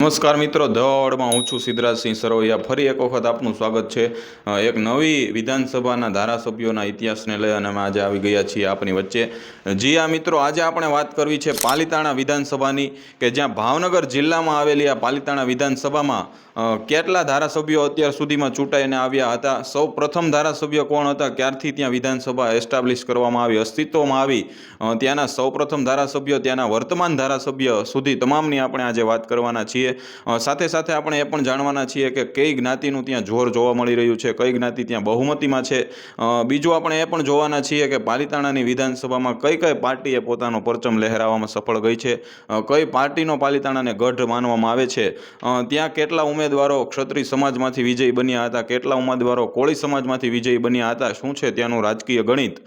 નમસ્કાર મિત્રો દોડમાં હું છું સિદ્ધરાજસિંહ સરવૈયા ફરી એક વખત આપનું સ્વાગત છે. એક નવી વિધાનસભાના ધારાસભ્યોના ઇતિહાસને લઈ અને અમે આજે આવી ગયા છીએ આપની વચ્ચે. જી આ મિત્રો, આજે આપણે વાત કરવી છે પાલિતાણા વિધાનસભાની, કે જ્યાં ભાવનગર જિલ્લામાં આવેલી આ પાલિતાણા વિધાનસભામાં કેટલા ધારાસભ્યો અત્યાર સુધીમાં ચૂંટાઈને આવ્યા હતા? સૌ પ્રથમ ધારાસભ્ય કોણ હતા? ક્યારથી ત્યાં વિધાનસભા એસ્ટાબ્લિશ કરવામાં આવી, અસ્તિત્વમાં આવી? ત્યાંના ત્યાંના સૌપ્રથમ ધારાસભ્ય, ત્યાંના વર્તમાન ધારાસભ્ય સુધી તમામની આપણે આજે વાત કરવાના છીએ. સાથે સાથે આપણે એ પણ જાણવાના છીએ કે કઈ જ્ઞાતિનું ત્યાં જોર જોવા મળી રહ્યું છે, કઈ જ્ઞાતિ ત્યાં બહુમતીમાં છે. બીજું આપણે એ પણ જોવાના છીએ કે પાલિતાણાની વિધાનસભામાં કઈ કઈ પાર્ટીએ પોતાનો પરચમ લહેરાવવામાં સફળ ગઈ છે? કઈ પાર્ટીનો પાલિતાણાને ગઢ માનવામાં આવે છે? ત્યાં કેટલા ઉમેદવારો ક્ષત્રિય સમાજમાંથી વિજયી બન્યા હતા? કેટલા ઉમેદવારો કોળી સમાજમાંથી વિજયી બન્યા હતા? શું છે ત્યાંનું રાજકીય ગણિત?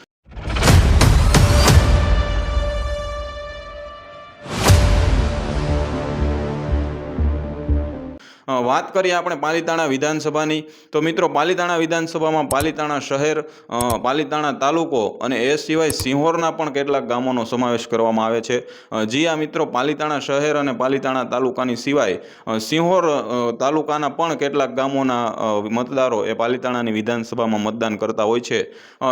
વાત કરીએ આપણે પાલિતાણા વિધાનસભાની. તો મિત્રો, પાલિતાણા વિધાનસભામાં પાલિતાણા શહેર પાલિતાણા તાલુકો અને એ સિવાય સિંહોરના પણ કેટલાક ગામોનો સમાવેશ કરવામાં આવે છે. જી આ મિત્રો, પાલિતાણા શહેર અને પાલિતાણા તાલુકાની સિવાય સિંહોર તાલુકાના પણ કેટલાક ગામોના મતદારો એ પાલિતાણાની વિધાનસભામાં મતદાન કરતા હોય છે.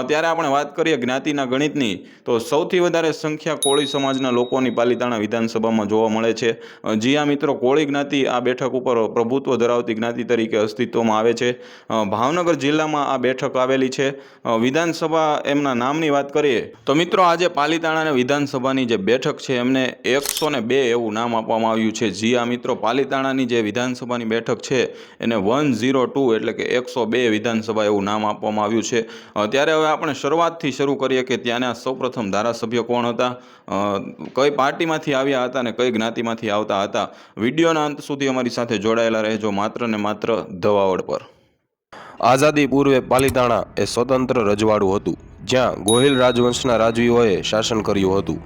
ત્યારે આપણે વાત કરીએ જ્ઞાતિના ગણિતની, તો સૌથી વધારે સંખ્યા કોળી સમાજના લોકોની પાલિતાણા વિધાનસભામાં જોવા મળે છે. જી આ મિત્રો, કોળી જ્ઞાતિ આ બેઠક ઉપર પ્રભુત્વ ધરાવતી જ્ઞાતિ તરીકે અસ્તિત્વમાં આવે છે. ભાવનગર જિલ્લામાં આ બેઠક આવેલી છે. વિધાનસભા એમના નામની વાત કરીએ તો મિત્રો આજે પાલિતાણાને વિધાનસભાની જે બેઠક છે એમને એકસો ને બે એવું નામ આપવામાં આવ્યું છે. જી આ મિત્રો, પાલિતાણાની જે વિધાનસભાની બેઠક છે એને વન ઝીરો ટુ એટલે કે એકસો બે વિધાનસભા એવું નામ આપવામાં આવ્યું છે. ત્યારે હવે આપણે શરૂઆતથી શરૂ કરીએ કે ત્યાંના સૌપ્રથમ ધારાસભ્ય કોણ હતા? કઈ પાર્ટીમાંથી આવ્યા હતા અને કઈ જ્ઞાતિમાંથી આવતા હતા? વિડીયોના અંત સુધી અમારી સાથે જોડાયેલા રહેજો માત્ર ને માત્ર ધવાવડ પર. આઝાદી પૂર્વે પાલીતાણા એ સ્વતંત્ર રજવાડું હતું, જ્યાં ગોહિલ રાજવંશના રાજવીઓએ શાસન કર્યું હતું.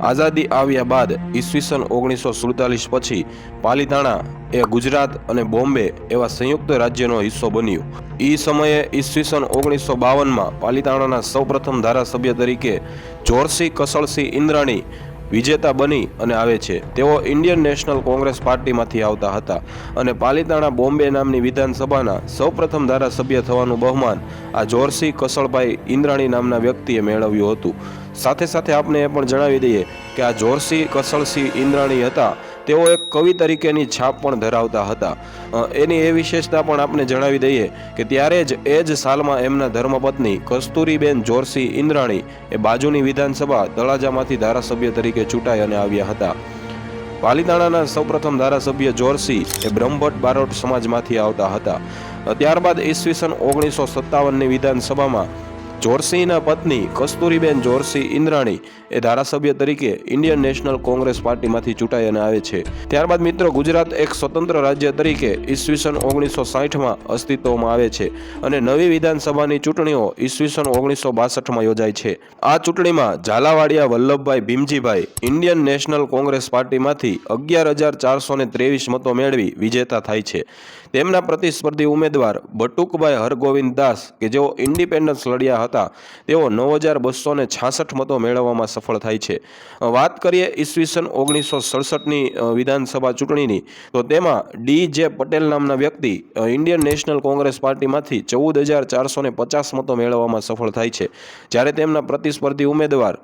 આઝાદી આવ્યા બાદ ઈસવીસન ઓગણીસો સુડતાલીસ પછી પાલીતાણા એ ગુજરાત અને બોમ્બે એવા સંયુક્ત રાજ્યનો હિસ્સો બન્યું. એ સમયે ઈસવીસન ઓગણીસો બાવનમાં પાલીતાણાના સૌપ્રથમ ધારાસભ્ય તરીકે જોરસી કસળસિંહ, ઇન્દ્રાણી વિજેતા બની અને આવે છે. તેઓ ઇન્ડિયન નેશનલ કોંગ્રેસ પાર્ટીમાંથી આવતા હતા અને પાલિતાણા બોમ્બે નામની વિધાનસભાના સૌપ્રથમ ધારાસભ્ય થવાનું બહુમાન આ જોરસી કસળભાઈ ઇન્દ્રાણી નામના વ્યક્તિએ મેળવ્યું હતું. સાથે સાથે આપને એ પણ જણાવી દઈએ કે આ જોરસી કસળસી ઇન્દ્રાણી હતા તેઓ એક કવિ તરીકેની છાપ પણ ધરાવતા હતા. એની એ વિશેષતા પણ આપણે જણાવી દઈએ કે ત્યારે જ એ જ સાલમાં એમના ધર્મપત્ની કસ્તુરીબેન જોરસી ઇન્દ્રાણી એ બાજુની વિધાનસભા તળાજામાંથી ધારાસભ્ય તરીકે ચૂંટાઈ અને આવ્યા હતા. પાલિતાણાના સૌપ્રથમ ધારાસભ્ય જોરસી એ બ્રહ્મભટ્ટ બારોટ સમાજમાંથી આવતા હતા. ત્યારબાદ ઈસવીસન ઓગણીસો સત્તાવનની વિધાનસભામાં જોરસીના પત્ની કસ્તુરીબેન જોરસિંહ ઇન્દ્રાણી એ ધારાસભ્ય તરીકે ઇન્ડિયન નેશનલ કોંગ્રેસ પાર્ટીમાંથી ચૂંટાઈ અને આવે છે. ત્યારબાદ મિત્રો ગુજરાત એક સ્વતંત્ર રાજ્ય તરીકે ઈસવીસન ઓગણીસો સાઠમાં અસ્તિત્વમાં આવે છે અને નવી વિધાનસભાની ચૂંટણીઓ ઈસવીસન ઓગણીસો બાસઠમાં યોજાય છે. આ ચૂંટણીમાં Zalavadiya Vallabhbhai Bhimjibhai Indian National Congress પાર્ટીમાંથી અગિયાર હજાર ચારસો ને ત્રેવીસ મતો મેળવી વિજેતા થાય છે. તેમના પ્રતિસ્પર્ધી ઉમેદવાર બટુકભાઈ હરગોવિંદ દાસ કે જેઓ ઇન્ડિપેન્ડન્સ લડ્યા હતા તેઓ નવ હજાર બસો ને છાસઠ મતો મેળવવામાં સફળ થાય છે. વાત કરીએ ઈસવીસન ઓગણીસો સડસઠની વિધાનસભા ચૂંટણીની, તો તેમાં ડી જે પટેલ નામના વ્યક્તિ ઇન્ડિયન નેશનલ કોંગ્રેસ પાર્ટીમાંથી ચૌદ હજાર ચારસો ને પચાસ મતો મેળવવામાં સફળ થાય છે. જ્યારે તેમના પ્રતિસ્પર્ધી ઉમેદવાર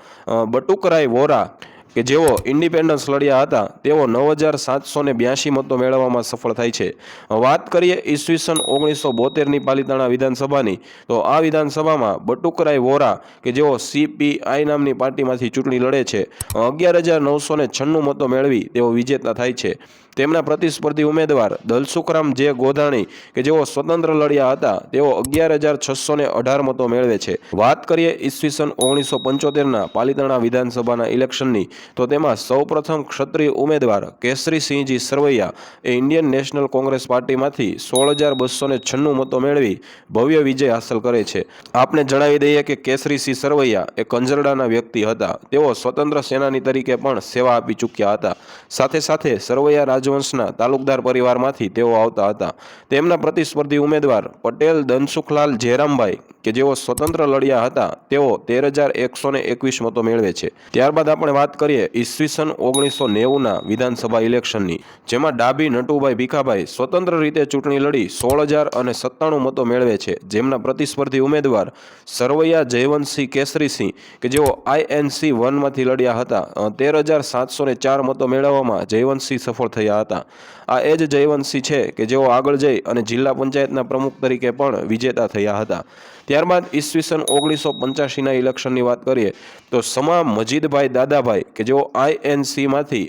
બટુકરાય વોરા કે જેઓ ઇન્ડિપેન્ડન્સ લડ્યા હતા, તેઓ નવ હજાર સાતસો ને બ્યાસી મતો મેળવવામાં સફળ થાય છે. વાત કરીએ ઈસવીસન ઓગણીસો બોતેરની પાલિતાણા વિધાનસભાની, તો આ વિધાનસભામાં બટુકરાય વોરા, કે જેઓ સીપીઆઈ નામની પાર્ટીમાંથી ચૂંટણી લડે છે, અગિયાર હજાર નવસો ને છન્નું મતો મેળવી તેઓ વિજેતા થાય છે. તેમના પ્રતિસ્પર્ધી ઉમેદવાર દલસુખરામ જે ગોધાણી, કે જેઓ સ્વતંત્ર લડ્યા હતા, તેઓ અગિયાર હજાર છસો ને અઢાર મતો મેળવે છે. વાત કરીએ ઈસવીસન ઓગણીસો પંચોતેરના પાલિતાણા વિધાનસભાના ઇલેક્શનની, તો તેમાં સૌપ્રથમ ક્ષત્રિય ઉમેદવાર કેસરીસિંહજી સરવૈયા એ ઇન્ડિયન નેશનલ કોંગ્રેસ પાર્ટીમાંથી સોળ હજાર બસો ને છન્નું મતો મેળવી ભવ્ય વિજય હાંસલ કરે છે. આપને જણાવી દઈએ કે કેસરીસિંહ સરવૈયા એ કંજરડાના વ્યક્તિ હતા. તેઓ સ્વતંત્ર સેનાની તરીકે પણ સેવા આપી ચૂક્યા હતા. સાથે સાથે સરવૈયા રાજવંશના તાલુકદાર પરિવારમાંથી તેઓ આવતા હતા. તેમના પ્રતિસ્પર્ધી ઉમેદવાર પટેલ દનસુખલાલ જયરામભાઈ કે જેઓ સ્વતંત્ર લડ્યા હતા, તેઓ તેર હજાર એકસો ને એકવીસ મતો મેળવે છે. ત્યારબાદ આપણે વાત કરીએ ઈસવીસન ઓગણીસો નેવુંના વિધાનસભા ઇલેક્શનની, જેમાં ડાબી નટુભાઈ ભીખાભાઈ સ્વતંત્ર રીતે ચૂંટણી લડી સોળ હજાર અને સત્તાણું મતો મેળવે છે. જેમના પ્રતિસ્પર્ધી ઉમેદવાર સરવૈયા જયવંતસિંહ કેસરીસિંહ કે જેઓ આઈએનસી વનમાંથી લડ્યા હતા તેર હજાર સાતસો ચાર મતો મેળવવામાં જયવંતસિંહ સફળ થયા હતા આ એ જ જયવંતસિંહ છે કે જેઓ આગળ જઈ અને જિલ્લા પંચાયતના પ્રમુખ તરીકે પણ વિજેતા થયા હતા. ત્યારબાદ ઈસવીસન ઓગણીસો પંચ્યાસીના ઇલેક્શનની વાત કરીએ, તો સમા મજીદભાઈ દાદાભાઈ કે જેઓ આઈએનસીમાંથી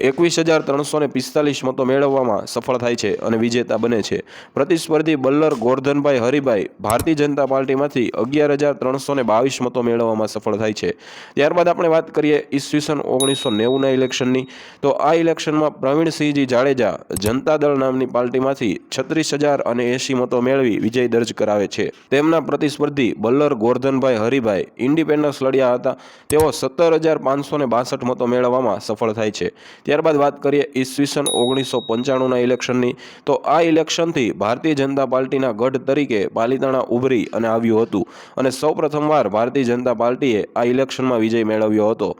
એકવીસ હજાર ત્રણસો ને પિસ્તાલીસ મતો મેળવવામાં સફળ થાય છે અને વિજેતા બને છે. પ્રતિસ્પર્ધી બલ્લર ગોરધનભાઈ હરિભાઈ ભારતીય જનતા પાર્ટીમાંથી અગિયાર હજાર ત્રણસો બાવીસ મતો મેળવવામાં સફળ થાય છે. ત્યારબાદ આપણે વાત કરીએ ઈસવીસન ઓગણીસો નેવુંના ઇલેક્શનની તો આ ઇલેક્શનમાં પ્રવીણસિંહજી જાડેજા જનતા દળ નામની પાર્ટીમાંથી છત્રીસ હજાર અને એંશી મતો મેળવી વિજય દર્જ કરાવે છે. તેમના પ્રતિસ્પર્ધી બલ્લર ગોરધનભાઈ હરિભાઈ ઇન્ડિપેન્ડન્સ લડ્યા હતા. તેઓ સત્તર હજાર પાંચસો ને બાસઠ મતો મેળવવામાં સફળ થાય છે. ત્યારબાદ વાત કરીએ ઈસવીસન ઓગણીસો પંચાણુંના ઇલેક્શનની. તો આ ઇલેક્શનથી ભારતીય જનતા પાર્ટીના ગઢ તરીકે પાલિતાણા ઉભરી અને આવ્યું હતું. અને સૌ પ્રથમવાર ભારતીય જનતા પાર્ટીએ આ ઇલેક્શનમાં વિજય મેળવ્યો હતો.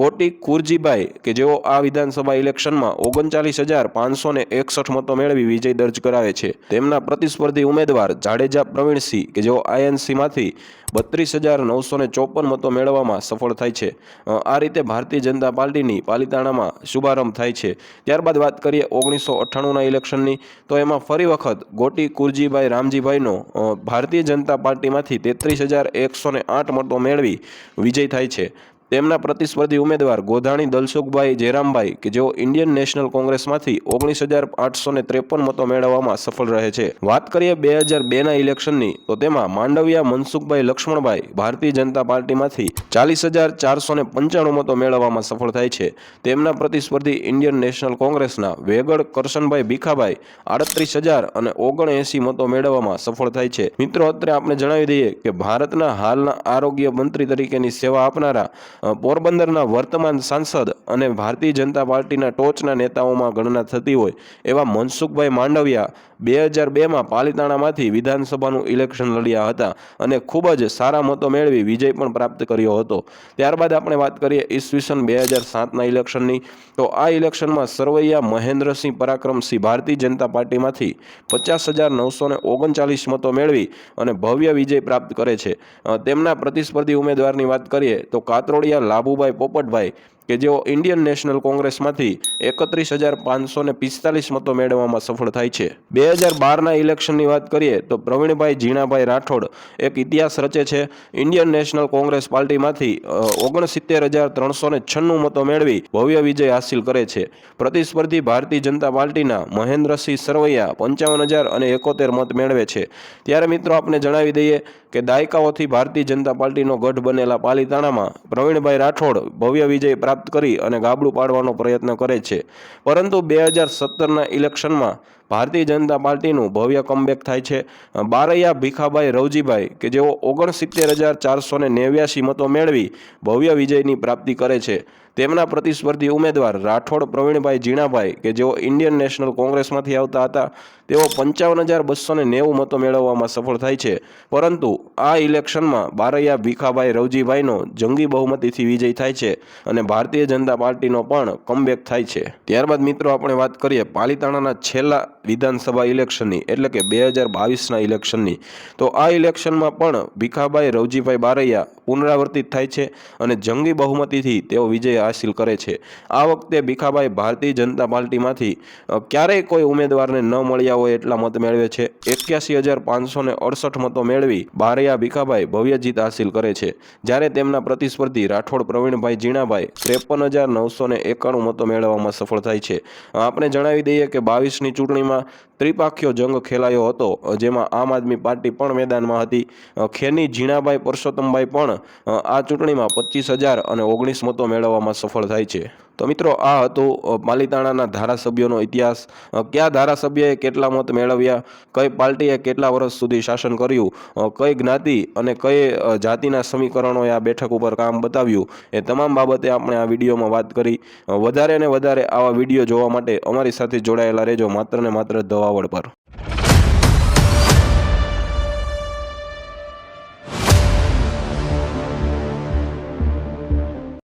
ગોટી કુરજીભાઈ કે જેઓ આ વિધાનસભા ઇલેક્શનમાં ઓગણચાલીસ હજાર પાંચસો ને એકસઠ મતો મેળવી વિજય દર્જ કરાવે છે. તેમના પ્રતિસ્પર્ધી ઉમેદવાર જાડેજા પ્રવીણસિંહ કે જેઓ આઈએનસીમાંથી બત્રીસ હજાર નવસો ને ચોપન મતો મેળવવામાં સફળ થાય છે. આ રીતે ભારતીય જનતા પાર્ટીની પાલિતાણામાં શુભારંભ થાય છે. ત્યારબાદ વાત કરીએ ઓગણીસો અઠ્ઠાણુંના ઇલેક્શનની, તો એમાં ફરી વખત ગોટી કુરજીભાઈ રામજીભાઈનો ભારતીય જનતા પાર્ટીમાંથી તેત્રીસ હજાર એકસો ને આઠ મતો મેળવી વિજય થાય છે. તેમના પ્રતિસ્પર્ધી ઉમેદવાર ગોધાણી, દલસુખભાઈ, જયરામભાઈ કે જેઓ ઇન્ડિયન નેશનલ કોંગ્રેસમાંથી ઓગણીસ હજાર આઠસો ને ત્રેપન મતો મેળવવામાં સફળ રહે છે. વાત કરીએ બે હજાર બેના ઇલેક્શનની, તો તેમાં માંડવિયા મનસુખભાઈ લક્ષ્મણભાઈ ભારતીય જનતા પાર્ટીમાંથી ચાલીસ હજાર ચારસો ને પંચાણું મતો મેળવવામાં સફળ થાય છે. તેમના પ્રતિસ્પર્ધી ઇન્ડિયન નેશનલ કોંગ્રેસના વેગડ, કરશનભાઈ ભીખાભાઈ આડત્રીસ હજાર અને ઓગણએંસી મતો મેળવવામાં સફળ થાય છે. મિત્રો, અત્રે આપણે જણાવી દઈએ કે ભારતના હાલના આરોગ્ય મંત્રી તરીકેની સેવા આપનારા પોરબંદરના વર્તમાન સાંસદ અને ભારતીય જનતા પાર્ટીના ટોચના નેતાઓમાં ગણના થતી હોય એવા મનસુખભાઈ માંડવિયા બે હજાર બેમાં પાલિતાણામાંથી વિધાનસભાનું ઇલેક્શન લડ્યા હતા અને ખૂબ જ સારા મતો મેળવી વિજય પણ પ્રાપ્ત કર્યો હતો. ત્યારબાદ આપણે વાત કરીએ ઈસવીસન બે હજાર સાતના ઇલેક્શનની. તો આ ઇલેક્શનમાં સરવૈયા મહેન્દ્રસિંહ પરાક્રમસિંહ ભારતીય જનતા પાર્ટીમાંથી પચાસ હજાર નવસો ને ઓગણચાલીસ મતો મેળવી અને ભવ્ય વિજય પ્રાપ્ત કરે છે. તેમના પ્રતિસ્પર્ધી ઉમેદવારની વાત કરીએ તો કાતરોડિયા લાભુભાઈ પોપટભાઈ કે જેઓ ઇન્ડિયન નેશનલ કોંગ્રેસમાંથી એકત્રીસ હજાર પાંચસો ને પિસ્તાલીસ મતો મેળવવામાં સફળ થાય છે. બે હજાર બારના ઇલેક્શનની વાત કરીએ તો પ્રવીણભાઈ ઝીણાભાઈ રાઠોડ એક ઇતિહાસ રચે છે. ઇન્ડિયન નેશનલ કોંગ્રેસ પાર્ટીમાંથી ઓગણસિત્તેર હજાર ત્રણસો ને છન્નું મતો મેળવી ભવ્ય વિજય હાસિલ કરે છે. પ્રતિસ્પર્ધી ભારતીય જનતા પાર્ટીના મહેન્દ્રસિંહ સરવૈયા પંચાવન હજાર અને એકોતેર મત મેળવે છે. ત્યારે મિત્રો આપણે જણાવી દઈએ કે દાયકાઓથી ભારતીય જનતા પાર્ટીનો ગઢ બનેલા પાલિતાણામાં પ્રવીણભાઈ રાઠોડ ભવ્ય વિજય પ્રાપ્ત કરી અને ગાબડું પાડવાનો પ્રયત્ન કરે છે. પરંતુ બે હજાર સત્તરના ઇલેક્શનમાં ભારતીય જનતા પાર્ટીનું ભવ્ય કમબેક થાય છે. બારૈયા ભીખાભાઈ રવજીભાઈ, કે જેઓ ઓગણસિત્તેર હજાર ચારસો ને નેવ્યાસી મતો મેળવી ભવ્ય વિજયની પ્રાપ્તિ કરે છે. તેમના પ્રતિસ્પર્ધી ઉમેદવાર રાઠોડ પ્રવીણભાઈ ઝીણાભાઈ, કે જેઓ ઇન્ડિયન નેશનલ કોંગ્રેસમાંથી આવતા હતા, તેઓ પંચાવન હજાર બસો ને નેવું મતો મેળવવામાં સફળ થાય છે. પરંતુ આ ઇલેક્શનમાં બારૈયા ભીખાભાઈ રવજીભાઈનો જંગી બહુમતીથી વિજય થાય છે અને ભારતીય જનતા પાર્ટીનો પણ કમબેક થાય છે. ત્યારબાદ મિત્રો, આપણે વાત કરીએ પાલિતાણાના છેલ્લા વિધાનસભા ઇલેક્શનની, એટલે કે બે હજાર બાવીસના ઇલેક્શનની. તો આ ઇલેક્શનમાં પણ ભીખાભાઈ, રવજીભાઈ બારૈયા પુનરાવર્તિત થાય છે અને જંગી બહુમતીથી તેઓ વિજય હાસિલ કરે છે. આ વખતે ભીખાભાઈ ભારતીય જનતા પાર્ટીમાંથી ક્યારેય કોઈ ઉમેદવારને ન મળ્યા હોય એટલા મત મેળવે છે. એક્યાસી હજાર પાંચસો અડસઠ મતો મેળવી બારૈયા ભીખાભાઈ ભવ્ય જીત હાસિલ કરે છે. જ્યારે તેમના પ્રતિસ્પર્ધી રાઠોડ, પ્રવીણભાઈ જીણાભાઈ ત્રેપન હજાર નવસો એકાણું મતો મેળવવામાં સફળ થાય છે. આપણે જણાવી દઈએ કે બાવીસની ચૂંટણીમાં ત્રિપાખ્યો જંગ ખેલાયો હતો. જેમાં આમ આદમી પાર્ટી પણ મેદાનમાં હતી. ખેની ઝીણાભાઈ પરસોત્તમભાઈ પણ આ ચૂંટણીમાં પચીસ હજાર અને ઓગણીસ મતો મેળવવામાં સફળ થાય છે. તો મિત્રો, આ હતું પાલીતાણાના ધારાસભ્યોનો ઇતિહાસ. કયા ધારાસભ્યએ કેટલા મત મેળવ્યા? કઈ પાર્ટીએ કેટલા વર્ષ સુધી શાસન કર્યું? કઈ જ્ઞાતિ અને કઈ જાતિના સમીકરણોએ આ બેઠક ઉપર કામ બતાવ્યું? એ તમામ બાબતે આપણે આ વિડીયોમાં વાત કરી. વધારે ને વધારે આવા વીડિયો જોવા માટે અમારી સાથે જોડાયેલા રહેજો માત્ર ને માત્ર ધવાવડ પર.